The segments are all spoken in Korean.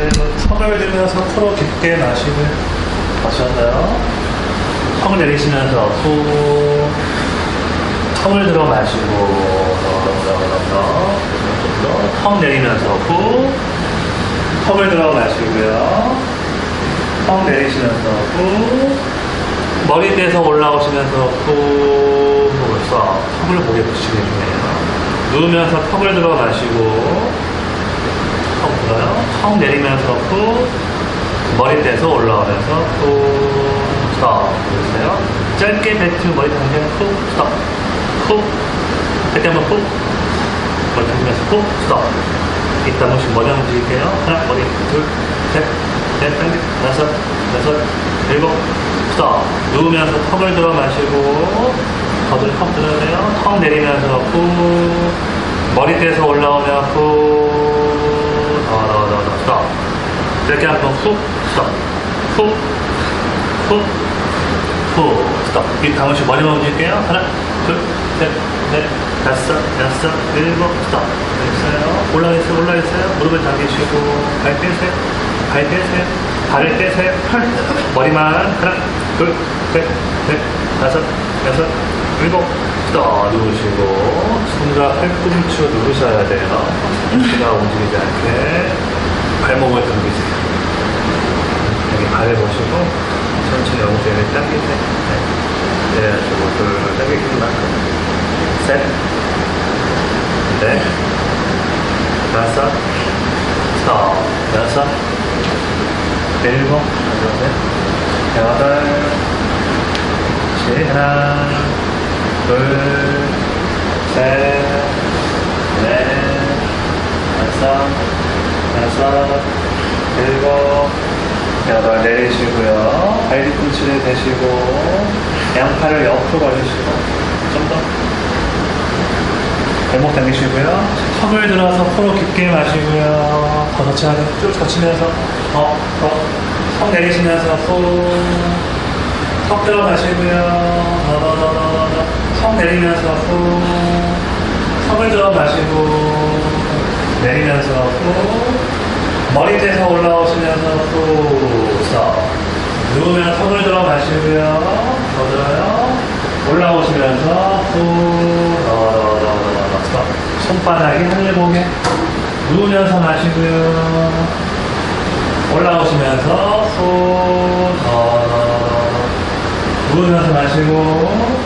손을 들면서 코로 깊게 마시고 마셨나요? 턱 내리시면서 후 턱을 들어 마시고 턱 내리면서 후 턱을 들어 마시고요 턱 내리시면서 후 머리대에서 올라오시면서 후 벌써 턱을 목에 붙이게 해주네요 누우면서 턱을 들어 마시고 턱 들어요. 턱 내리면서 후 머리대에서 올라오면서 후 스톱 보세요. 짧게 뱉으면 머리 당기면 후 스톱 후 그때 한번 후 머리 당기면서 후 스톱. 이따 한 번씩 머리 움직일게요. 하나 머리 둘 셋 넷 당기 다섯 여섯 일곱 스톱. 누우면서 턱을 들어 마시고 더들 턱 들어내요. 턱 내리면서 후 머리대에서 올라오면 후 더더더 스톱 이렇게 한번 훅 스톱 훅훅 후, 스톱. 이 다음씩 머리만 움직일게요. 하나, 둘, 셋, 넷, 다섯, 여섯, 일곱, 스톱. 됐어요. 올라가세요, 올라가세요. 무릎을 당기시고, 발 떼세요. 발 떼세요. 발을 떼세요. 머리만. 하나, 둘, 셋, 넷, 다섯, 여섯, 일곱, 스톱. 누우시고, 손과 팔꿈치 누르셔야 돼요. 팔꿈치가 움직이지 않게. 발목을 당기세요. 여기 발을 보시고 천천히 엉덩이를 당기세요. 네. 내려주고 둘 당기기만 셋, 넷, 다섯, 서, 여섯, 일곱, 여덟, 여덟, 시 하나, 둘, 셋, 넷, 다섯, 여섯, 일곱, 여덟 내리시고요. 발 뒤꿈치를 대시고 양팔을 옆으로 걸으시고 좀 더. 발목 당기시고요. 턱을 들어서 코로 깊게 마시고요. 더 거치하게 쭉 거치면서 더, 더. 턱 내리시면서 후. 턱 들어 마시고요. 더, 더, 더, 더, 턱 내리면서 후. 턱을 들어 마시고 내리면서 후. 머리대에서 올라오시면서 후, 서. 누우면 턱을 들어 마시고요. 더 들어요. 올라오시면서 후, 더, 더, 더, 더, 더, 스톱. 손바닥이 하늘 보게. 누우면서 마시고요. 올라오시면서 후, 더, 더, 더, 더. 누우면서 마시고.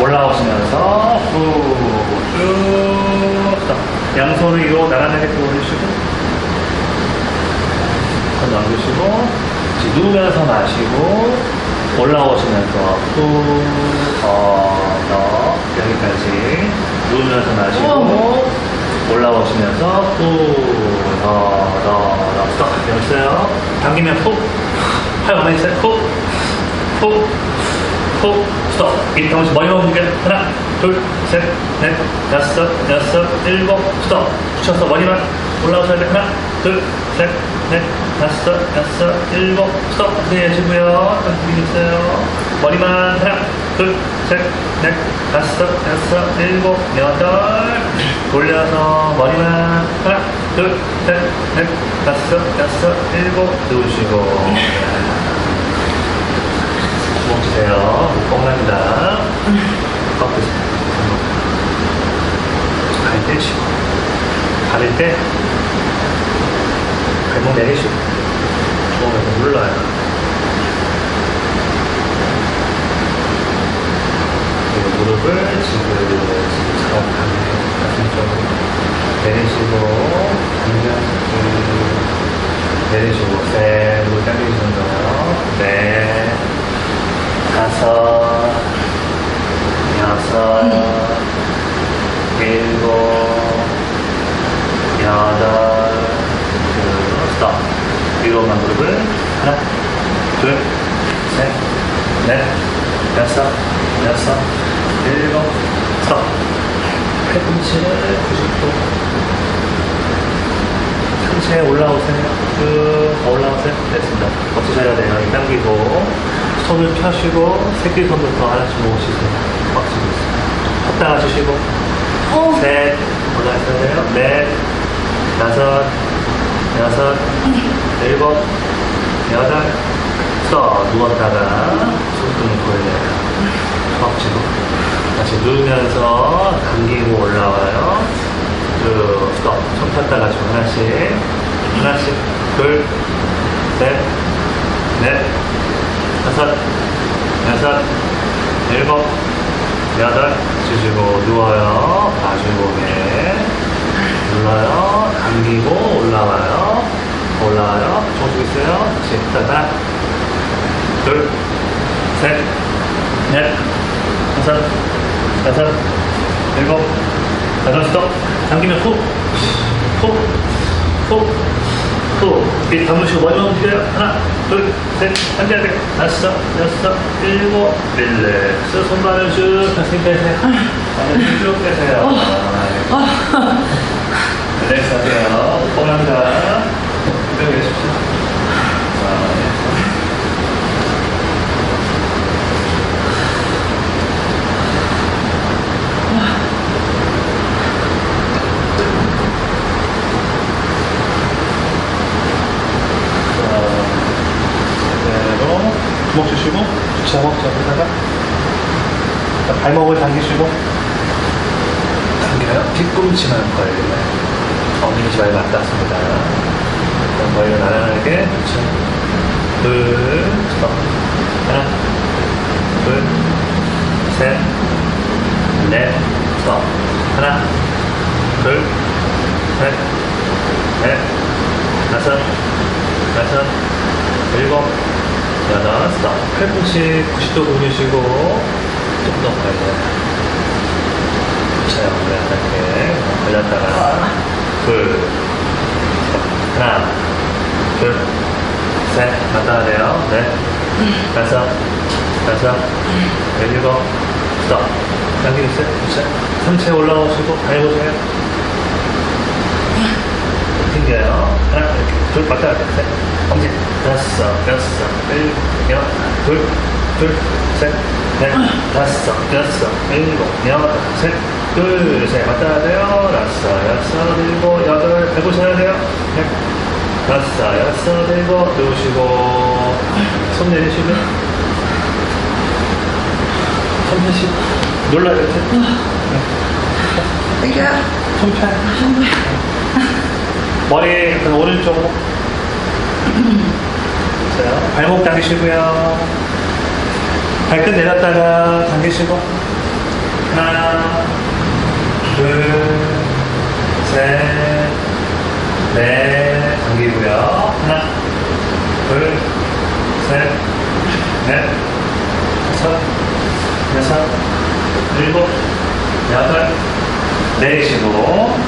올라오시면서 후, 쭉, 스톱. 양손을 위로 나란하게 올리시고. 손 넘기시고 누우면서 마시고 올라오시면서 후, 더, 더 여기까지 누우면서 마시고 올라오시면서 후, 더, 더, 더 스톱 됐어요. 당기면 후, 팔 가만히 있어요. 후, 스톱 이 다음씩 머리만 움직여 하나, 둘, 셋, 넷, 다섯, 여섯, 일곱 스톱 붙여서 머리만 올라오셔야 돼 하나, 둘, 셋, 넷, 다섯, 여섯, 일곱, 스톱. 네, 해주고요. 당기겠어요. 머리만 하나, 둘, 셋, 넷, 다섯, 여섯, 일곱, 여덟. 돌려서 머리만 하나, 둘, 셋, 넷, 다섯, 여섯, 일곱. 누우시고. 주먹 주세요. 뻥납니다. 꺾으세요. 발 떼시고. 발을 때 발목 내리시고 주먹을 눌러요. 무릎을 지금 정확하게 가슴 쪽으로 내리시고 당겨주고 내리시고 셋 무릎 당기시는 거요. 넷 다섯 여섯 일곱 여덟 그 스톱 위로만 무릎을 하나 둘 셋넷 다섯 여섯 일곱 스톱 팔꿈치를 90도 상체에 올라오세요 쭉 올라오세요 됐습니다 버티셔야 돼요 이 당기고 손을 펴시고 새끼 손부터 하나씩 모으시세요 꽉 쥐고 있어요 섰다가 주시고 셋 올라가셔야 돼요 넷 다섯 여섯, 일곱, 여덟, 스톱. 누웠다가 손등을 돌려요. 엎치고. 다시 누우면서 당기고 올라와요. 쭉, 스톱. 손 폈다가 좀 하나씩. 하나씩. 둘, 셋, 넷, 다섯, 여섯, 일곱, 여덟. 주시고 누워요. 마주고개. 눌러요. 당기고 올라와요. 올라와요. 조금 있어요. 다시 하나, 둘, 셋, 넷, 다섯, 여섯, 일곱, 여덟, 스톱. 당기면 후, 후, 후, 후. 이 담으시고 머리 움직여요. 하나, 둘, 셋, 앉아야 돼. 다섯, 여섯, 일곱, 릴렉스. 손발을 쭉 다시 빼세요. 발을 쭉 빼세요. 릴렉스 하세요. 뻔합니다. 그대로 계십시오. 자, 네. 자, 그대로 주먹 주시고 주먹 잡으다가 자, 발목을 당기시고 당겨요. 뒤꿈치만 걸려요. 엉덩이 잘 맞닿습니다. 자, 머리를 나란하게 그렇죠. 둘, 스톱. 하나, 둘, 셋, 넷, 스톱. 하나, 둘, 셋, 넷, 다섯, 여섯, 일곱, 여덟, 스톱. 팔꿈치 90도 굴리시고 걸려요. 자, 이렇게 걸렸다가 둘. 하나, 둘, 셋, 맞아야 돼요. 넷, 다섯, 다섯, 일곱, 스톱. 당기세요. 셋, 상체 올라오시고 밟으세요. 튕겨요. 하나, 이렇게. 둘, 맞다. 셋, 엄지. 다섯, 여섯, 일곱, 둘, 둘, 셋, 넷, 다섯, 여섯, 일곱, 여덟, 셋, 둘, 셋, 맞다 돼요. 다섯, 여섯, 일곱, 여덟, 해보셔야 돼요. 넷, 다섯, 여섯, 일곱, 누우시고, 손 내리시고, 손 펴시고, 놀라요. 이게 손 펴요. 머리 그 오른쪽으로. 자, 발목 당기시고요. 발끝 내렸다가 당기시고. 하나, 둘, 셋, 넷. 당기고요. 하나, 둘, 셋, 넷, 다섯, 여섯, 일곱, 여덟, 내리시고.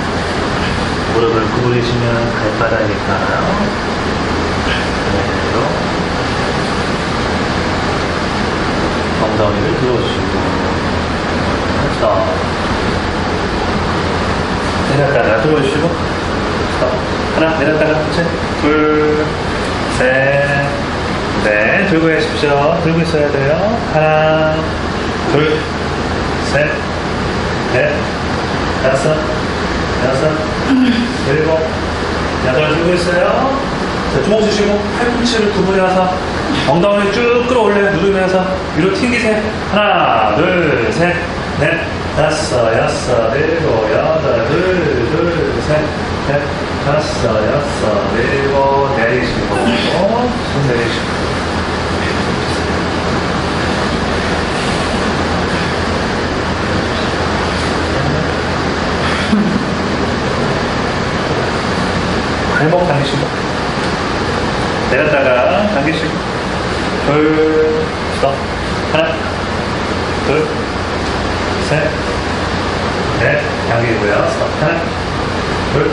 무릎을 구부리시면 발바닥이니까요. 그대로 엉덩이를 들어주시고 스톱 내렸다가 들어주시고. 하나 내렸다가? 둘셋넷. 들고 계십시오. 들고 있어야 돼요. 하나 둘셋넷. 다섯 여섯, 일곱, 여덟. 들고 있어요. 자, 주먹 주시고 팔꿈치를 구부려서 엉덩이를 쭉 끌어올려요. 누르면서 위로 튕기세요. 하나, 둘, 셋, 넷, 다섯, 여섯, 일곱, 여덟, 둘, 둘, 셋, 넷, 다섯, 여섯, 일곱, 내리시고, 손 내리시고. 발목 당기시고 내렸다가 당기시고 둘 스톱 하나 둘 셋넷. 당기고요. 스톱. 하나 둘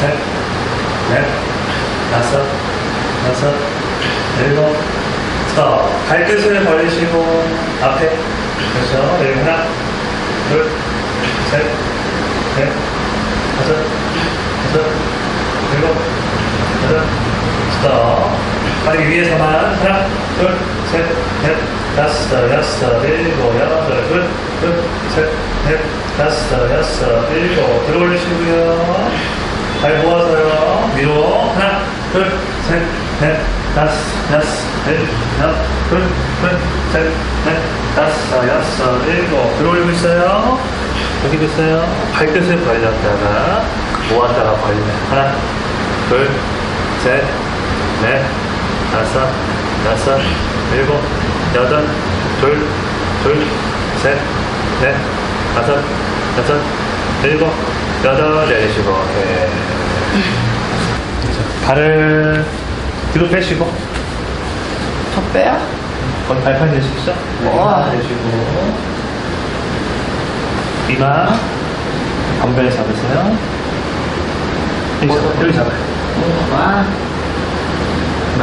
셋 넷. 다섯. 여섯. 일곱. 스톱. 발끝을 벌리시고 앞에. 그렇죠? 여기 하나 둘 셋 넷. 다섯. 여섯. 일곱, 여덟, 스톱. 다리 위에서만 하나, 둘, 셋, 넷, 다섯, 여섯, 일곱, 여덟, 둘, 둘, 셋, 넷, 다섯, 여섯, 일곱. 들어 올리시고요. 발 모아서요. 위로. 하나, 둘, 셋, 넷, 다섯, 여섯, 일곱, 둘, 둘, 셋, 넷, 다섯, 여섯, 일곱. 들어올리고 있어요. 여기도 있어요. 발끝을 벌렸다가 모았다가 벌리네. 하나, 둘, 셋, 넷, 다섯, 여섯, 일곱, 여덟, 둘, 둘, 셋, 넷, 다섯, 여섯, 일곱, 여덟, 내리시고, 오케이. 자, 발을 뒤로 빼시고, 더 빼요? 거의 발판 내십시오. 네, 우와. 이마 내시고, 이마, 건배를 잡으세요. 여기 잡아요. 여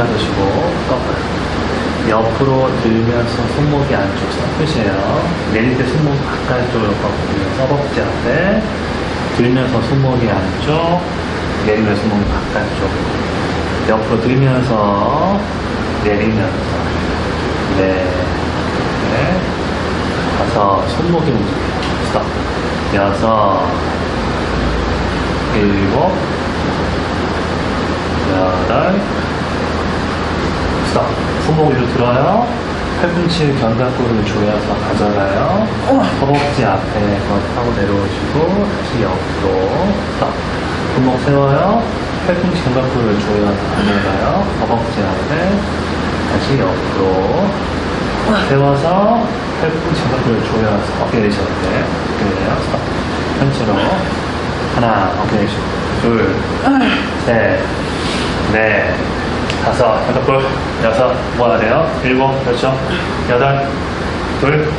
드시고 꺾어요. 옆으로 들면서 손목이 안쪽 섞으세요. 내릴 때 손목 바깥쪽으로 꺾으면서 허벅지 앞에 들면서 손목이 안쪽, 내리면 손목이 바깥쪽. 옆으로 들면서 내리면서 네, 네, 다섯 손목이 움직여요. 스톱. 여섯, 일곱, 여덟, 스톱. 손목 위로 들어요. 팔꿈치 견갑골을 조여서 가져가요. 허벅지 앞에 하고 내려오시고 다시 옆으로 스톱. 손목 세워요. 팔꿈치 견갑골을 조여서 가져가요. 허벅지 앞에 다시 옆으로 세워서 팔꿈치 견갑골을 조여서 어깨 돼요. 어깨 내려요. 스톱. 한치로 하나 어깨 내리시고 둘 셋, 넷, 다섯, 여덟, 여섯, 모아야 돼요. 일곱, 그렇죠. 여덟, 둘,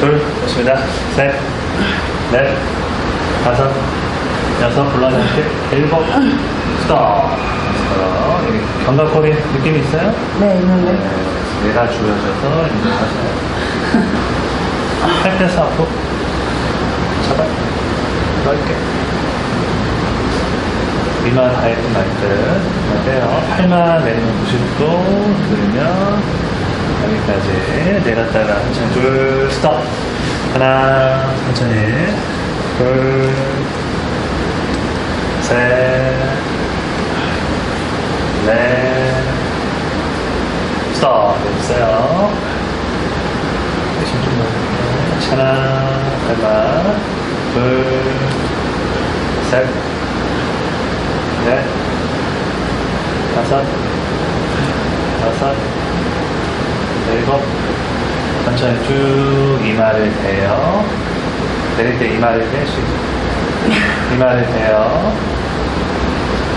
둘, 좋습니다. 셋, 넷, 다섯, 여섯, 불러줄게. 일곱, 스톱. 견갑골이 느낌 있어요? 네, 있는데. 내가 주어져서 이제 하세요. 할 때서 앞으로 잡아요. 넓게. 이마 다이어트 날듯 어때요? 팔만 내리면 90도 들면 여기까지 내렸다가 천천히. 둘 스톱. 하나 천천히. 둘셋넷 스톱. 해주세요 힘좀 하나 하나 둘셋 넷, 다섯, 여섯, 일곱, 천천히 쭉 이마를 대요. 내릴 때 이마를 대시고, 이마를 대요.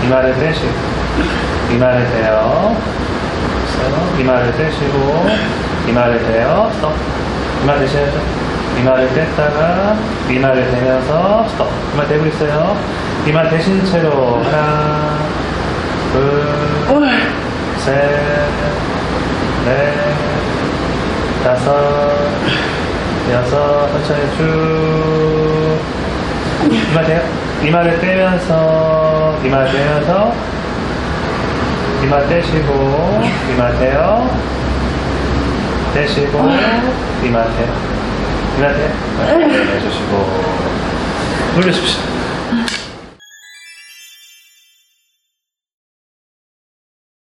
이마를 대시고, 이마를 대요. 이마를 대시고, 이마를 대요. 스톱. 이마 대셔야죠. 이마를 뗐다가, 이마를 대면서, 스톱. 이마 대고 있어요. 이마 대신 채로, 하나, 둘, 셋, 넷, 다섯, 여섯, 천천히 쭉. 이마 대요. 이마를 떼면서, 이마 떼면서, 이마 떼시고, 이마 대요. 떼시고, 이마 대요. 해주시고, 올려주십시오.